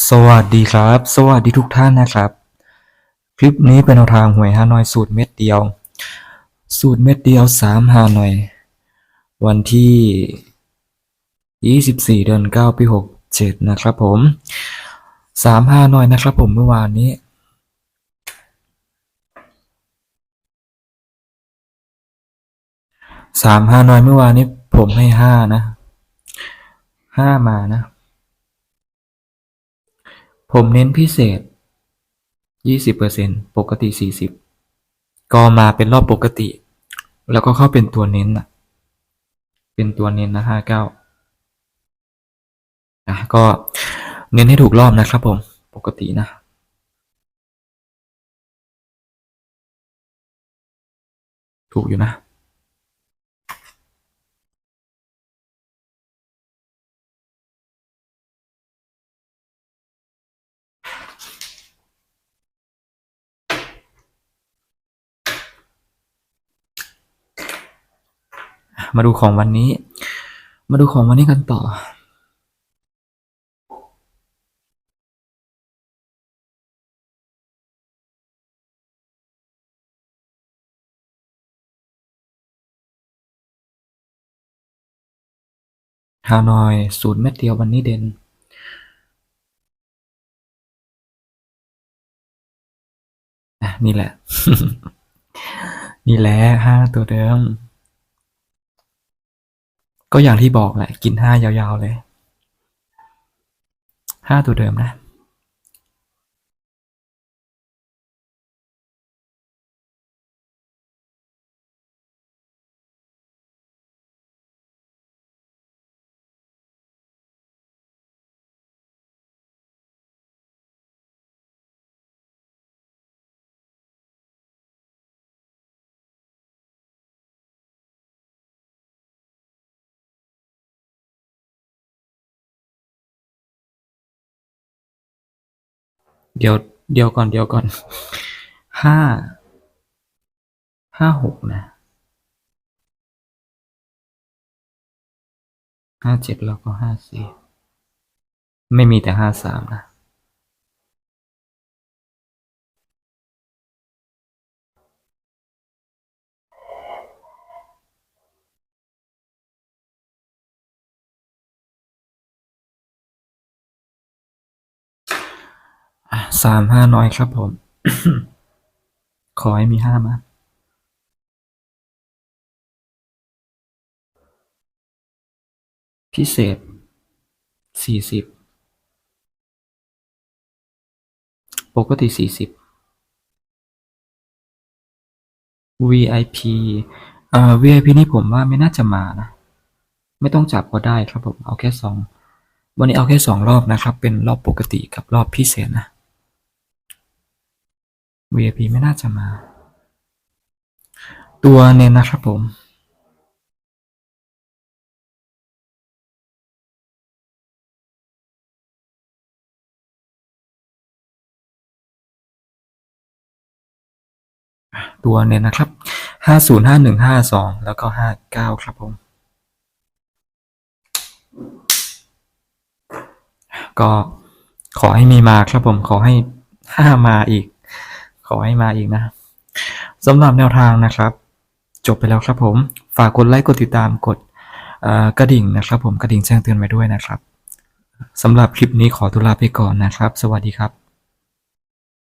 สวัสดีครับ สวัสดีทุกท่านนะครับ คลิปนี้เป็นแนวทางหวยฮานอยสูตรเม็ดเดียว สูตรเม็ดเดียวสามฮานอย วันที่24เดือน9ปี67นะครับผมสามฮานอยนะครับผมเมื่อวานนี้สามฮานอยเมื่อวานนี้ผมให้ห้านะห้ามานะ ผมเน้นพิเศษ 20%ปกติ 40 ก็มาเป็นรอบปกติ แล้วก็เข้าเป็นตัวเน้นอะเป็นตัวเน้นนะ 59นะก็เน้นให้ถูกรอบนะครับผม ปกตินะถูกอยู่นะ มาดูของวันนี้ มาดูของวันนี้กันต่อ ฮานอยสูตรเม็ดเดียววันนี้เด่นอะนี่แหละ นี่แหละห้าตัวเดิม ก็อย่างที่บอกแหละ กินห้ายาวๆเลยห้าตัวเดิมนะ เดี๋ยว เดี๋ยวก่อน เดี๋ยวก่อน ห้า ห้าหกนะ ห้าเจ็ดแล้วก็ห้าสี่ ไม่มีแต่ห้าสามนะ สามห้าน้อยครับผม ขอให้มีห้ามาพิเศษสี่สิบปกติสี่สิบ VIP เอ่อ VIP นี่ผมว่าไม่น่าจะมานะ ไม่ต้องจับก็ได้ครับผม เอาแค่สอง วันนี้เอาแค่สองรอบนะครับ เป็นรอบปกติกับรอบพิเศษนะ VIP ไม่น่าจะมา ตัวเน้นนะครับผมตัวเน้นนะครับห้าศูนย์ห้าหนึ่งห้าสองแล้วก็ห้าเก้าครับผม ก็ขอให้มีมาครับผม ขอให้ห้ามาอีก ขอให้มาอีกนะสำหรับแนวทางนะครับ จบไปแล้วครับผม ฝากกดไลค์กดติดตามกดกระดิ่งนะครับ ผมกระดิ่งแจ้งเตือนไว้ด้วยนะครับสำหรับคลิปนี้ขอตุลาไปก่อนนะครับ สวัสดีครับ